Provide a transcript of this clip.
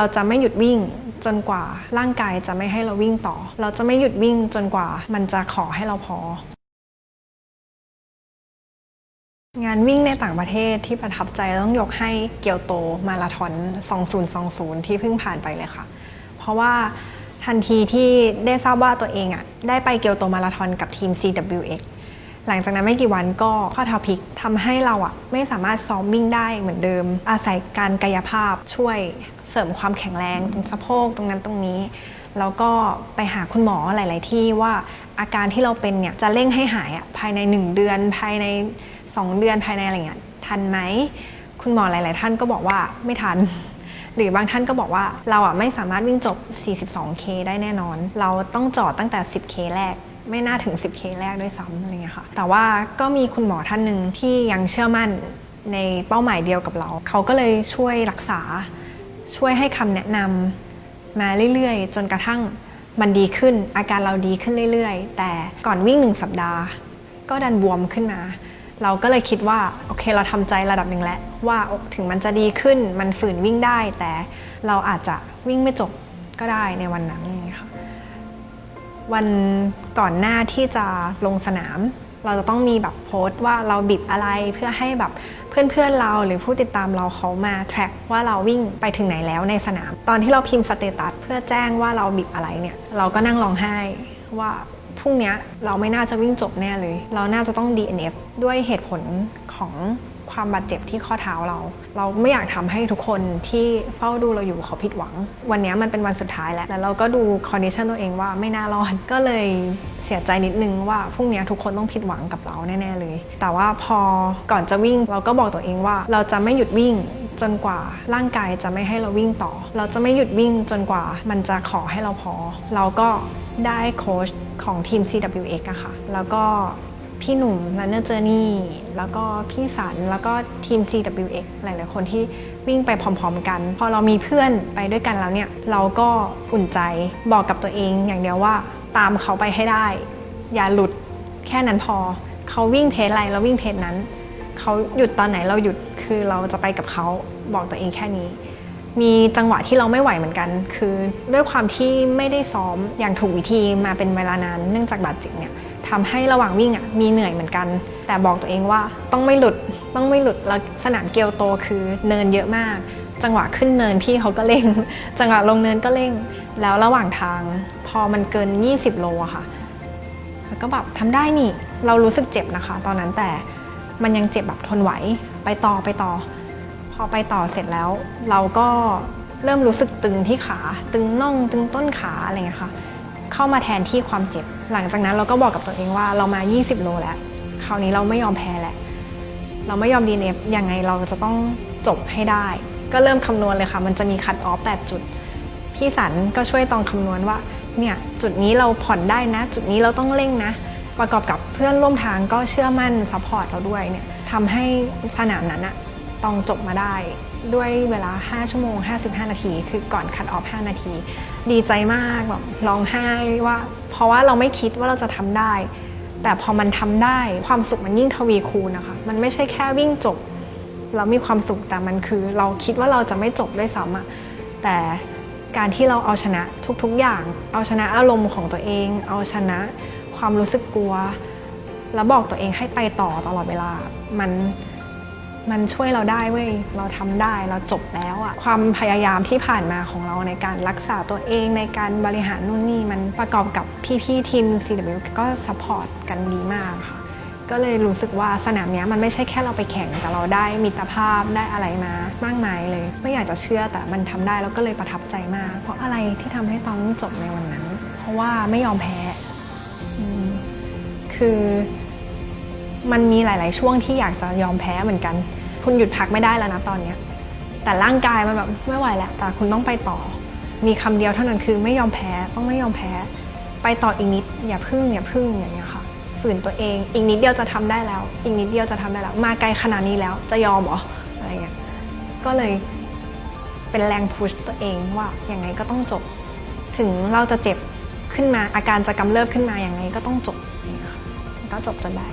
เราจะไม่หยุดวิ่งจนกว่าร่างกายจะไม่ให้เราวิ่งต่อ เราจะไม่หยุดวิ่งจนกว่ามันจะขอให้เราพอ งานวิ่งในต่างประเทศที่ประทับใจต้องยกให้เกียวโตมาราธอน 2020 ที่เพิ่งผ่านไปเลยค่ะ เพราะว่าทันทีที่ได้ทราบว่าตัวเองอะได้ไปเกียวโตมาราธอนกับทีม CWX หลังจากนั้นไม่กี่วันก็ข้อเท้าพลิกทำให้เราอะไม่สามารถซ้อมวิ่งได้เหมือนเดิม อาศัยการกายภาพช่วยเสริมความแข็งแรงตรงสะโพกตรงนั้นตรงนี้แล้วก็ไปหาคุณหมอหลาย ๆ ที่ว่าอาการที่เราเป็นเนี่ยจะเร่งให้หายอะภายใน 1 เดือนภายใน 2 เดือนภายในอะไรเงี้ยทันไหมคุณหมอหลาย ๆ ท่านก็บอกว่าไม่ทัน หรือบางท่านก็บอกว่าเราอะไม่สามารถวิ่งจบ 42K ได้แน่นอน เราต้องจอดตั้งแต่ 10K แรก ไม่น่าถึง 10K แรกด้วยซ้ำอะไรเงี้ยค่ะ แต่ว่าก็มีคุณหมอท่านหนึ่งที่ยังเชื่อมั่นในเป้าหมายเดียวกับเรา เขาก็เลยช่วยรักษาช่วยให้คำแนะนำมาเรื่อยๆ จนกระทั่งมันดีขึ้น อาการเราดีขึ้นเรื่อยๆ แต่ก่อนวิ่งหนึ่งสัปดาห์ ก็ดันบวมขึ้นมา เราก็เลยคิดว่าโอเคเราทำใจระดับหนึ่งแล้วว่าถึงมันจะดีขึ้นมันฝืนวิ่งได้ แต่เราอาจจะวิ่งไม่จบก็ได้ในวันนั้นอย่างเงี้ยค่ะ วันก่อนหน้าที่จะลงสนาม เราจะต้องมีแบบโพสต์ว่าเราบิดอะไรเพื่อให้แบบเพื่อนๆเราหรือผู้ติดตามเราเขามา track ว่าเราวิ่งไปถึงไหนแล้วในสนาม ตอนที่เราพิมพ์สเตตัสเพื่อแจ้งว่าเราบิดอะไรเนี่ย เราก็นั่งร้องไห้ว่าพรุ่งนี้เราไม่น่าจะวิ่งจบแน่เลย เราน่าจะต้อง DNF ด้วยเหตุผลของ ความบาดเจ็บที่ข้อเท้าเรา เราไม่อยากทำให้ทุกคนที่เฝ้าดูเราอยู่เขาผิดหวัง วันนี้มันเป็นวันสุดท้ายแล้วแล้วเราก็ดูคอนดิชันตัวเองว่าไม่น่ารอดก็เลยเสียใจนิดนึงว่าพรุ่งนี้ทุกคนต้องผิดหวังกับเราแน่ๆเลย แต่ว่าพอก่อนจะวิ่งเราก็บอกตัวเองว่าเราจะไม่หยุดวิ่งจนกว่าร่างกายจะไม่ให้เราวิ่งต่อ เราจะไม่หยุดวิ่งจนกว่ามันจะขอให้เราพอ เราก็ได้โค้ชของทีม CWX อะค่ะ แล้วก็ พี่หนุ่ม Runner Journey แล้วก็พี่สันแล้วก็ทีม CWX หลาย ๆ คนที่วิ่งไปพร้อม ๆ กัน พอเรามีเพื่อนไปด้วยกันแล้วเนี่ย เราก็อุ่นใจบอกกับตัวเองอย่างเดียวว่าตามเขาไปให้ได้ อย่าหลุดแค่นั้นพอ เขาวิ่งเพจอะไรเราวิ่งเพจนั้น เขาหยุดตอนไหนเราหยุดคือเราจะไปกับเขาบอกตัวเองแค่นี้ มีจังหวะที่เราไม่ไหวเหมือนกัน คือด้วยความที่ไม่ได้ซ้อมอย่างถูกวิธีมาเป็นเวลานานเนื่องจากบาดเจ็บเนี่ย ทำให้ระหว่างวิ่งอะมีเหนื่อยเหมือนกัน แต่บอกตัวเองว่าต้องไม่หลุดต้องไม่หลุดแล้วสนามเกียวโตคือเนินเยอะมาก จังหวะขึ้นเนินพี่เขาก็เร่ง จังหวะลงเนินก็เร่ง แล้วระหว่างทาง พอมันเกิน 20 โลอะค่ะแล้วก็แบบทำได้นี่เรารู้สึกเจ็บนะคะ ตอนนั้นแต่มันยังเจ็บแบบทนไหวไปต่อไปต่อ พอไปต่อเสร็จแล้ว เราก็เริ่มรู้สึกตึงที่ขา ตึงน่องตึงต้นขาอะไรเงี้ยค่ะ เข้ามาแทนที่ความเจ็บ หลังจากนั้นเราก็บอกกับตัวเองว่าเรามา 20 โลแล้ว คราวนี้เราไม่ยอมแพ้แล้ว เราไม่ยอม DNF ยังไงเราจะต้องจบให้ได้ ก็เริ่มคำนวณเลยค่ะ มันจะมีคัดออฟ8จุด พี่สันก็ช่วยตองคำนวณว่า เนี่ยจุดนี้เราผ่อนได้นะ จุดนี้เราต้องเร่งนะ ประกอบกับเพื่อนร่วมทางก็เชื่อมั่นซัพพอร์ตเราด้วยเนี่ยทำให้สนามนั้นอะ ตองจบมาได้ด้วยเวลา 5 ชั่วโมง 55 นาที คือก่อนคัดออฟ 5 นาที ดีใจมากแบบร้องไห้ว่า เพราะว่าเราไม่คิดว่าเราจะทำได้ แต่พอมันทำได้ความสุขมันยิ่งทวีคูณนะคะ มันไม่ใช่แค่วิ่งจบ เรามีความสุขแต่มันคือ เราคิดว่าเราจะไม่จบด้วยซ้ำอะแต่การที่เราเอาชนะทุกๆอย่าง เอาชนะอารมณ์ของตัวเอง เอาชนะความรู้สึกกลัว แล้วบอกตัวเองให้ไปต่อตลอดเวลา มัน มันช่วยเราได้เว้ย เราทำได้เราจบแล้วอะความพยายามที่ผ่านมาของเราในการรักษาตัวเองในการบริหารนู่นนี่มันประกอบกับพี่ๆทีม CW ก็ซัพพอร์ตกันดีมากค่ะ ก็เลยรู้สึกว่าสนามนี้มันไม่ใช่แค่เราไปแข่งแต่เราได้มิตรภาพได้อะไรมามากมายเลย ไม่อยากจะเชื่อแต่มันทำได้แล้วก็เลยประทับใจมาก เพราะอะไรที่ทำให้ตองจบในวันนั้น เพราะว่าไม่ยอมแพ้คือมันมีหลาย ๆ ช่วงที่อยากจะยอมแพ้เหมือนกัน คุณหยุดพักไม่ได้แล้วนะตอนเนี้ยแต่ร่างกายมันแบบไม่ไหวแล้วแต่คุณต้องไปต่อ มีคำเดียวเท่านั้นคือไม่ยอมแพ้ต้องไม่ยอมแพ้ ไปต่ออีกนิดอย่าพึ่งอย่าพึ่งอย่างเงี้ยค่ะฝืนตัวเอง อีกนิดเดียวจะทำได้แล้ว อีกนิดเดียวจะทำได้แล้ว มาไกลขนาดนี้แล้วจะยอมหรออะไรเงี้ยก็เลยเป็นแรงพุชตัวเองว่าอย่างไงก็ต้องจบ ถึงเราจะเจ็บขึ้นมาอาการจะกำเริบขึ้นมาอย่างไงก็ต้องจบอย่ค่ะก็จบจนได้